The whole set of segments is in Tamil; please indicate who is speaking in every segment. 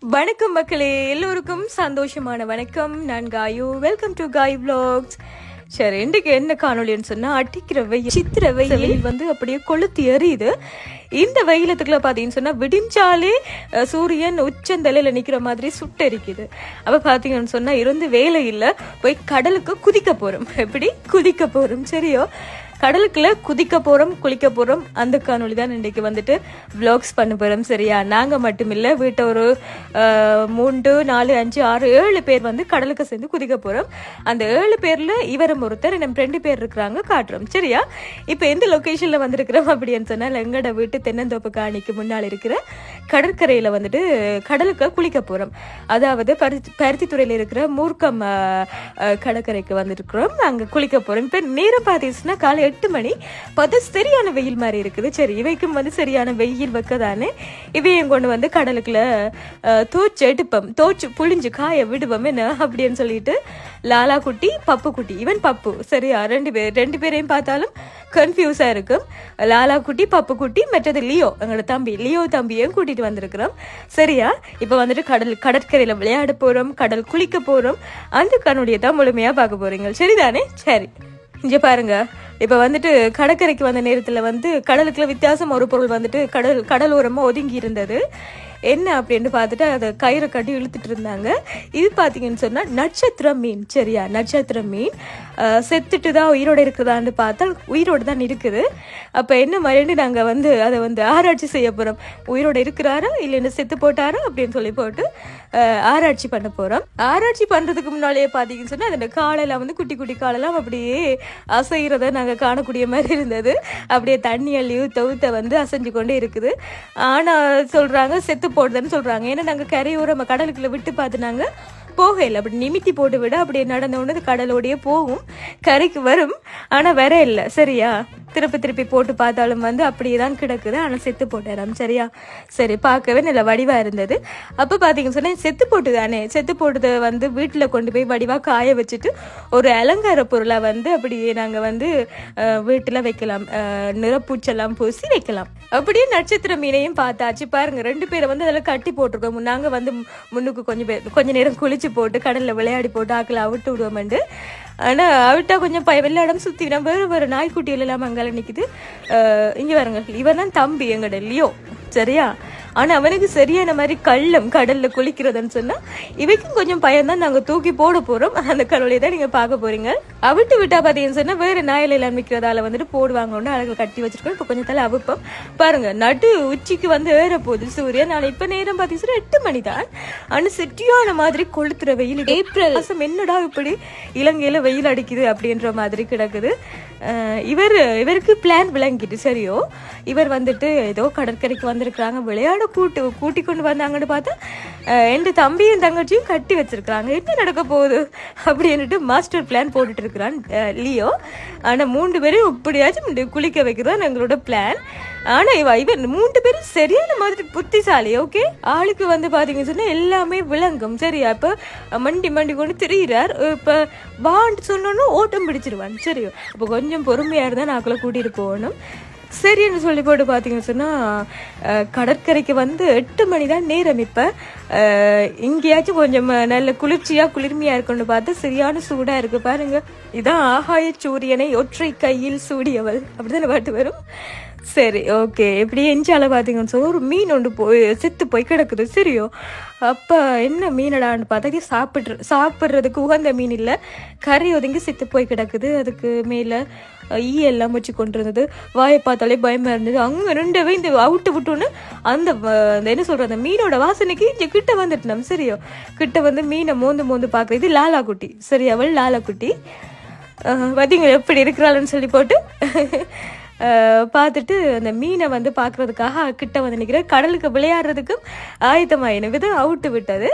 Speaker 1: வணக்கம் மக்களே எல்லோருக்கும் சந்தோஷமான வணக்கம். நான் Kaayu. Welcome to Kai vlogs. சரி இன்றைக்கு என்ன காணொலின்னு சொன்னா அடிக்கிற வெயில் சித்திர வெயில் வந்து அப்படியே கொளுத்தி எறியுது இந்த வெயிலத்துக்குள்ள பாத்தீங்கன்னு சொன்னா விடிஞ்சாலே சூரியன் உச்சந்தலையில நிக்கிற மாதிரி சுட்டரிக்குது. அப்ப பாத்தீங்கன்னு சொன்னா இருந்து வேலை இல்ல போய் கடலுக்கு குதிக்க போறோம். எப்படி? குதிக்க போறோம். சரியோ? கடலுக்குள்ள குதிக்க போறோம் குளிக்க போறோம். அந்த காணொலி தான் இன்றைக்கு வந்துட்டு விளாக்ஸ் பண்ண போறோம் சரியா? நாங்க மட்டும் இல்லை வீட்டை ஒரு மூன்று நாலு அஞ்சு ஆறு ஏழு பேர் வந்து கடலுக்கு சேர்ந்து குதிக்க போறோம். அந்த ஏழு பேர்ல இவரும் ஒருத்தர் நம்ம ரெண்டு பேர் இருக்கிறாங்க காட்டுறோம் சரியா? இப்போ எந்த லொக்கேஷனில் வந்திருக்கிறோம் அப்படின்னு சொன்னால் எங்களோட வீட்டு தென்னந்தோப்பு காணிக்கு முன்னால் இருக்கிற கடற்கரையில் வந்துட்டு கடலுக்கு குளிக்க போறோம். அதாவது பருத்தி பருத்தித்துறையில் இருக்கிற மூர்க்கம் கடற்கரைக்கு வந்திருக்கிறோம். அங்கே குளிக்க போறோம். இப்போ நேரம் பார்த்தீங்கன்னா காலை எட்டு மணி. பார்த்தா சரியான வெயில் மாதிரி இருக்குது. சரி இவைக்கும் வந்து சரியான வெயில் வைக்க தானே இவையும் கொண்டு வந்து கடலுக்குள்ள தோச்சு எடுப்போம். தோச்சு புழிஞ்சு காய விடுவோம். என்ன? அப்படின்னு சொல்லிட்டு லாலா குட்டி பப்பு குட்டி. இவன் பப்பு. சரியா? ரெண்டு பேர் ரெண்டு பேரையும் பார்த்தாலும் கன்ஃபியூஸாக இருக்கும். லாலா குட்டி பப்பு குட்டி மற்றது லியோ. எங்களோட தம்பி லியோ தம்பியும் கூட்டிகிட்டு வந்திருக்கிறோம். சரியா? இப்போ வந்துட்டு கடல் கடற்கரையில் விளையாட போகிறோம் கடல் குளிக்க போகிறோம் அந்த கண்ணுடைய தான் முழுமையாக பார்க்க போகிறீங்க சரிதானே? சரி. இங்கே பாருங்க. இப்போ வந்துட்டு கடற்கரைக்கு வந்த நேரத்தில் வந்து கடலுக்குள்ள வித்தியாசம் ஒரு பொருள் வந்துட்டு கடல் கடலோரமாக ஒதுங்கி இருந்தது. என்ன அப்படின்னு பார்த்துட்டு அதை கயிறை கட்டி இழுத்துட்டு இருந்தாங்க. இது பார்த்தீங்கன்னு சொன்னால் நட்சத்திர மீன். சரியா? நட்சத்திர மீன். செத்துட்டு தான் உயிரோடு இருக்குதான்னு பார்த்தா உயிரோடு தான் இருக்குது. அப்போ என்ன மாதிரின்னு நாங்கள் வந்து அதை வந்து ஆராய்ச்சி செய்ய போகிறோம் உயிரோடு இருக்கிறாரா இல்லைன்னு செத்து போட்டாரா அப்படின்னு சொல்லி போட்டு ஆராய்ச்சி பண்ண போகிறோம் ஆராய்ச்சி பண்ணுறதுக்கு முன்னாலேயே பார்த்தீங்கன்னு சொன்னால் அந்த காலெல்லாம் வந்து குட்டி குட்டி காலெல்லாம் அப்படியே அசைகிறத நாங்கள் காணக்கூடிய மாதிரி இருந்தது. அப்படியே தண்ணி அள்ளி ஊத்த ஊத்த வந்து அசைஞ்சு கொண்டே இருக்குது. ஆனால் சொல்கிறாங்க செத்து போடுதுன்னு சொல்கிறாங்க ஏன்னா நாங்கள் கரையோரம் கடலுக்குள்ள விட்டு பார்த்து நாங்கள் போகல அப்படி நிமித்தி போட்டு விட அப்படியே நடந்த உடனே அது கடலோடையே போகும் கரைக்கு வரும். ஆனால் வர இல்லை சரியா? திருப்பி திருப்பி போட்டு பார்த்தாலும் வந்து அப்படியே தான் கிடக்குது. ஆனால் செத்து போட்டுறாம் சரியா? சரி பார்க்கவே நல்ல வடிவாக இருந்தது. அப்போ பார்த்தீங்கன்னு சொன்னால் செத்து போட்டு தானே செத்து போட்டதை வந்து வீட்டில் கொண்டு போய் வடிவாக காய வச்சுட்டு ஒரு அலங்கார பொருளை வந்து அப்படியே நாங்கள் வந்து வீட்டில் வைக்கலாம். நிறப்பூச்செல்லாம் பூசி வைக்கலாம். அப்படியே நட்சத்திர மீனையும் பார்த்தாச்சு. பாருங்கள் ரெண்டு பேரை வந்து அதில் கட்டி போட்டிருக்கோம். நாங்கள் வந்து முன்னுக்கு கொஞ்சம் பேர் கொஞ்சம் நேரம் குளிச்சு போட்டு கடலில் விளையாடி போட்டு ஆக்களை அவிட்டு விடுவோம்ண்டு ஆனால் அவிட்டா கொஞ்சம் பய வெள்ளாடம் சுற்றி நம்ம வேறு வேறு நாய்க்குட்டிகள் எல்லாம் அங்கால நிற்கிது இங்கே வரங்க இவன் தான் தம்பி எங்கட லியோ. சரியா? ஆனால் அவனுக்கு சரியான மாதிரி கள்ளம் கடலில் குளிக்கிறதுன்னு சொன்னால் இவைக்கும் கொஞ்சம் பயம்தான் நாங்கள் தூக்கி போட போகிறோம் அந்த கடவுளை தான் நீங்கள் பார்க்க போறீங்க. அவிட்டு விட்டா பார்த்தீங்கன்னு சொன்னால் வேறு நாயில எல்லாம் விற்கிறதால வந்துட்டு போடுவாங்க அழகு கட்டி வச்சிருக்கோம். இப்போ கொஞ்சம் தலை அவுப்போம். பாருங்க நடு உச்சிக்கு வந்து ஏற போகுது சூரியன். நான் இப்போ நேரம் பார்த்தீங்கன்னா எட்டு மணி தான் ஆனால் செட்டியான மாதிரி கொளுத்துற வெயில் ஏப்ரல். மாசம் என்னடா இப்படி இலங்கையில வெயில் அடிக்குது அப்படின்ற மாதிரி கிடக்குது. இவர் இவருக்கு பிளான் விளங்கிட்டு சரியோ. இவர் வந்துட்டு ஏதோ கடற்கரைக்கு வந்திருக்கிறாங்க. விளையாட கூட்டு கூட்டி கொண்டு வந்தாங்கன்னு பார்த்தா என் தம்பியும் தங்கச்சியும் கட்டி வச்சிருக்கிறாங்க. என்ன நடக்க போகுது அப்படின்னுட்டு மாஸ்டர் பிளான் போட்டுட்டு இருக்கிறான் லியோ. ஆனால் மூன்று பேரையும் இப்படியாச்சும் குளிக்க வைக்கிறதான் எங்களோட பிளான் ஆனால் இவ இவன் மூன்று பேரும் சரியான மாதிரி புத்திசாலி ஓகே ஆளுக்கு வந்து பார்த்தீங்கன்னு சொன்னால் எல்லாமே விளங்கும் சரியா? இப்போ மண்டி மண்டி கொண்டு திரியிறார். இப்போ வான்னு சொன்னோன்னு ஓட்டம் பிடிச்சிருவான் சரியோ? அப்போ கொஞ்சம் பொறுமையாக இருந்தால் நாக்குள்ள கூட்டிட்டு போகணும். சரின்னு சொல்லி போட்டு பார்த்தீங்கன்னு சொன்னால் கடற்கரைக்கு வந்து எட்டு மணி தான் நேரம் இப்போ. எங்கேயாச்சும் கொஞ்சம் நல்ல குளிர்ச்சியாக குளிர்மையாக இருக்குன்னு பார்த்து சரியான சூடாக இருக்கு. பாருங்க. இதான் ஆகாய சூரியனை ஒற்றை கையில் சூடியவள். அப்படிதானே பாட்டு வரும்? சரி ஓகே இப்படி எஞ்சால பார்த்தீங்கன்னு சொல்லி ஒரு மீன் ஒன்று போய் செத்து போய் கிடக்குது. சரியோ? அப்போ என்ன மீனடான்னு பார்த்தா இது சாப்பிட்ற சாப்பிட்றதுக்கு உகந்த மீன் இல்லை. கறி ஒதுங்கி செத்து போய் கிடக்குது. அதுக்கு மேலே ஈ எல்லாம் வச்சு கொண்டு இருந்தது வாயை பார்த்தாலே பயமாக இருந்தது. அங்கே ரெண்டவே இந்த அவுட்டு விட்டோன்னு அந்த என்ன சொல்கிற அந்த மீனோட வாசனைக்கு இங்கே கிட்ட வந்துட்டு நம்ம சரியோ? கிட்ட வந்து மீனை மோந்து மோந்து பார்க்குறது இது லாலா குட்டி. சரி அவள் லாலா குட்டி. அஹ் பார்த்தீங்களா எப்படி இருக்கிறாள்னு சொல்லி போட்டு? பார்த்துட்டு அந்த மீனை வந்து பார்க்குறதுக்காக கிட்ட வந்து நிற்கிறேன் கடலுக்கு விளையாடுறதுக்கும் ஆயத்தமாயின விதம் அவுட்டு விட்டது.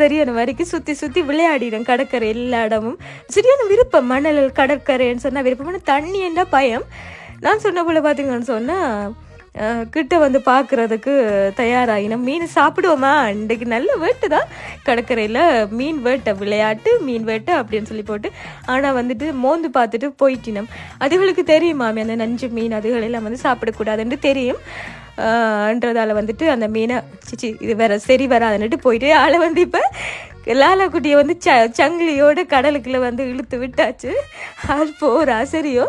Speaker 1: சரியான வரைக்கும் சுற்றி சுற்றி விளையாடிடும் கடற்கரை எல்லா இடமும். சரியான விருப்பம் மணல் கடற்கரைன்னு சொன்னால் விருப்பம். ஆனால் தண்ணி என்ன பயம்? நான் சொன்ன போல பார்த்தீங்கன்னு சொன்னால் கிட்ட வந்து பார்க்கறதுக்கு தயாராகினோம் மீன் சாப்பிடுவோமா? இன்றைக்கு நல்ல வேட்டு தான் கடற்கரையில் மீன் வேட்டை விளையாட்டு மீன் வேட்டை அப்படின்னு சொல்லி போட்டு ஆனால் வந்துட்டு மோந்து பார்த்துட்டு போயிட்டினோம். அதுகளுக்கு தெரியுமாமே அந்த நஞ்சு மீன் அதுகளெல்லாம் வந்து சாப்பிடக்கூடாதுன்னு தெரியும். ஆஹ்ன்றதால வந்துட்டு அந்த மீனை சிச்சி இது வேற சரி வராதுன்னுட்டு போயிட்டு ஆளை வந்து இப்போ லாலாக்குட்டியை வந்து ச சங்கிலியோட கடலுக்குள்ளே வந்து இழுத்து விட்டாச்சு. ஆள் போகிறா சரியோ?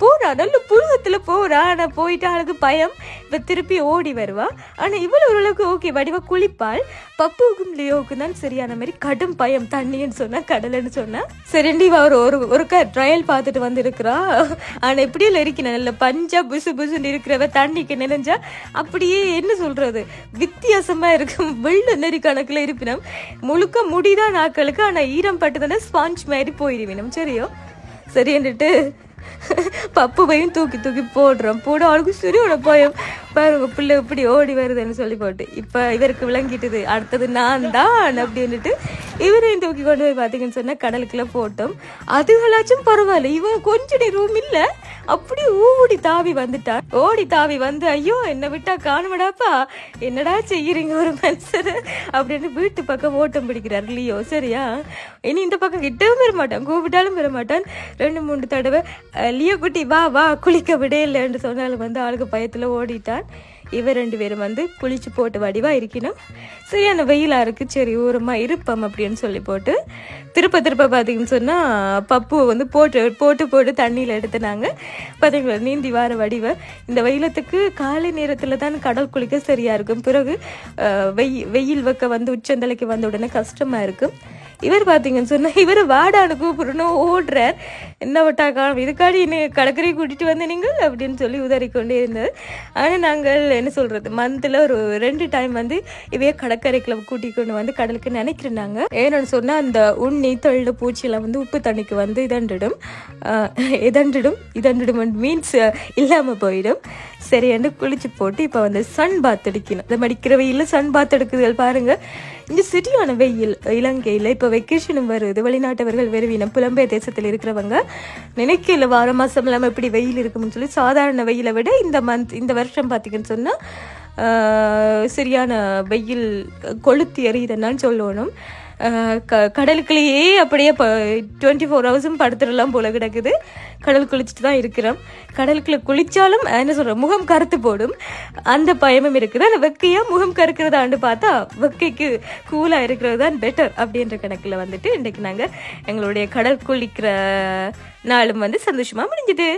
Speaker 1: போகிறா நல்ல புருவத்தில் போகிறா ஆனால் போயிட்டு ஆளுக்கு பயம். இப்போ திருப்பி ஓடி வருவா. ஆனால் இவ்வளோ ஓரளவுக்கு ஓகே வடிவாக குளிப்பாள். பப்புவுக்கும் லியோவுக்கும் தான் சரியான மாதிரி கடும் பயம். தண்ணின்னு சொன்னா கடலுன்னு சொன்னா. சரி இவ ஒரு ஒரு க ட்ரையல் பார்த்துட்டு வந்துருக்குறா. ஆனால் எப்படியும் இருக்கணும் நல்ல பஞ்சா புசு புசுன்னு இருக்கிறவ தண்ணிக்கு நினைஞ்சா அப்படியே என்ன சொல்றது? வித்தியாசமா இருக்கும். வெள்ள நெறி கணக்கில் இருப்பினம் முழுக்க முடிதான் நாக்களுக்கு ஆனால் ஈரம் பட்டுதானே ஸ்பாஞ்ச் மாதிரி போயிடுவினம் சரியோ? சரின்னுட்டு பப்புவையும் தூக்கி தூக்கி போடுறோம். போட அவளுக்கு உனக்கு போயும். பாருங்க பிள்ளை இப்படி ஓடி வருதுன்னு சொல்லி போட்டு. இப்போ இவருக்கு விளங்கிட்டுது. அடுத்தது நான் தான் அப்படின்னுட்டு இவரையும் தூக்கி கொண்டு போய் பார்த்தீங்கன்னு சொன்னால் கடலுக்குள்ளே போட்டோம். அதுகளாச்சும் பரவாயில்ல. இவன் கொஞ்சம் ரூம் இல்லை. அப்படி ஓடி தாவி வந்துட்டார் ஓடி தாவி வந்து ஐயோ என்ன விட்டா காணுமடாப்பா? என்னடா செய்யறீங்க ஒரு மனுஷர் அப்படின்னு வீட்டு பக்கம் ஓட்டம் பிடிக்கிறார் லியோ. சரியா? இனி இந்த பக்கம் கிட்டவும் பெற மாட்டான் கூப்பிட்டாலும் பெற மாட்டான். ரெண்டு மூணு தடவை லியோ குட்டி வா வா குளிக்க விடையில்லைன்னு சொன்னாலும் வந்து ஆளுக்கு பயத்துல ஓடிட்டான். இவ ரெண்டு பேரும் வந்து குளிச்சு போட்டு வடிவாக இருக்கணும். சரியான வெயிலாக இருக்குது சரி ஊரமாக இருப்பம் அப்படின்னு சொல்லி போட்டு திருப்ப திருப்ப பார்த்தீங்கன்னு சொன்னால் பப்புவை வந்து போட்டு போட்டு போட்டு தண்ணியில் எடுத்துனாங்க. பார்த்தீங்களா நீந்தி வார வடிவ. இந்த வெயிலத்துக்கு காலை நேரத்தில் தான் கடல் குளிக்க சரியாக இருக்கும். பிறகு வெயில் வெயில் வைக்க வந்து உச்சந்தலைக்கு வந்த உடனே கஷ்டமாக இருக்கும். இவர் பார்த்தீங்கன்னு சொன்னால் இவர் வாடான்னு கூப்பிடணும் ஓடுறார். என்ன விட்டா காணும்? இதுக்காடி என்ன கடற்கரை கூட்டிகிட்டு வந்து நீங்கள்? அப்படின்னு சொல்லி உதறி கொண்டே இருந்தார் ஆனால் நாங்கள் என்ன சொல்கிறது மந்தில் ஒரு ரெண்டு டைம் வந்து இவையே கடற்கரைக்குள்ள கூட்டிக் கொண்டு வந்து கடலுக்கு நினைக்கிறாங்க ஏன்னு சொன்னால் அந்த உண்ணி தொழில் பூச்சியெல்லாம் வந்து உப்பு தண்ணிக்கு வந்து இதண்டிடும். இதண்டிடும். இதண்டிடும் மீன்ஸ் இல்லாமல் போயிடும். சரி என்று குளிச்சு போட்டு இப்போ வந்து சன் பாத் அடிக்கணும் இந்த மடிக்கிறவையில் சன் பாத் எடுக்குதுகள் பாருங்கள் இந்த சரியான வெயில் இலங்கையில் இப்போ வெக்கேஷனும் வருது. வெளிநாட்டவர்கள் வருவினம் புலம்பெயர் தேசத்தில் இருக்கிறவங்க நினைக்கல வார மாதம் இல்லாமல் எப்படி வெயில் இருக்கும்னு சொல்லி சாதாரண வெயிலை விட இந்த மந்த் இந்த வருஷம் பார்த்தீங்கன்னு சொன்னால் சரியான வெயில் கொளுத்தி எறியுதுன்னு சொல்லணும். க கடலுக்குள்ளேயே அப்படியே டுவெண்ட்டி ஃபோர் ஹவர்ஸும் படுத்துடலாம் போல கிடக்குது. கடல் குளிச்சுட்டு தான் இருக்கிறோம். கடலுக்குள்ள குளித்தாலும் என்ன சொல்கிற முகம் கருத்து போடும். அந்த பயமும் இருக்குது. அந்த வெக்கையாக முகம் கருக்கிறதாண்டு பார்த்தா வெக்கைக்கு கூலாக இருக்கிறது தான் பெட்டர் அப்படின்ற கணக்கில் வந்துட்டு இன்றைக்கு நாங்கள் எங்களுடைய கடல் குளிக்கிற நாளும் வந்து சந்தோஷமாக முடிஞ்சுது.